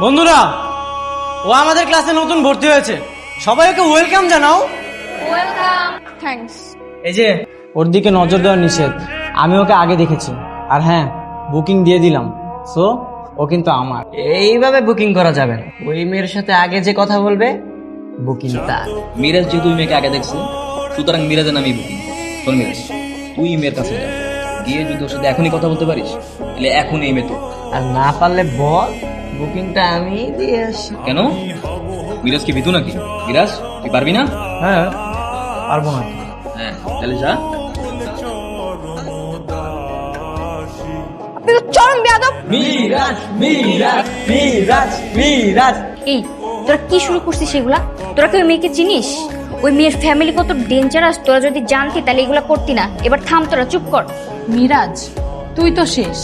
বন্ধুরা ও আমাদের ক্লাসে নতুন ভর্তি হয়েছে। সবাই ওকে ওয়েলকাম জানাও। ওয়েলকাম থ্যাঙ্কস এই যে ওর দিকে নজর দেওয়া নিষেধ। আমি ওকে আগে দেখেছি। আর হ্যাঁ বুকিং দিয়ে দিলাম। সো ও কিন্তু আমার। এইভাবে বুকিং করা যাবে না। ওই মেয়ের সাথে আগে যে কথা বলবে বুকিং তার। মিরাজ যেহেতু মেয়েকে আগে দেখছে সুতরাং মিরাজের নামই বুকিং। শোন মিরাজ তুই মেয়ের কাছে যা। গিয়ে যদি ওর সাথে এখনই কথা বলতে পারিস তাহলে এখনই এই মেয়ে তো আর না পারলে বল বুকিংটা আমি দিয়ে আসি। কেন? মিরাজ কি ভিতু নাকি? মিরাজ তুই পারবি না? হ্যাঁ পারব না। হ্যাঁ তাহলে যা। চরম বেয়াদব। মিরাজ মিরাজ মিরাজ মিরাজ। এই তোরা কি শুরু করছিস সেগুলা তোরা কি ওই মেয়েকে চিনিস? ওই মেয়ের ফ্যামিলি কত ডেঞ্জারাস তোরা যদি জানতি তাহলে এগুলো করতি না। এবার থাম তোরা, চুপ কর। মিরাজ, তুই তো শেষ।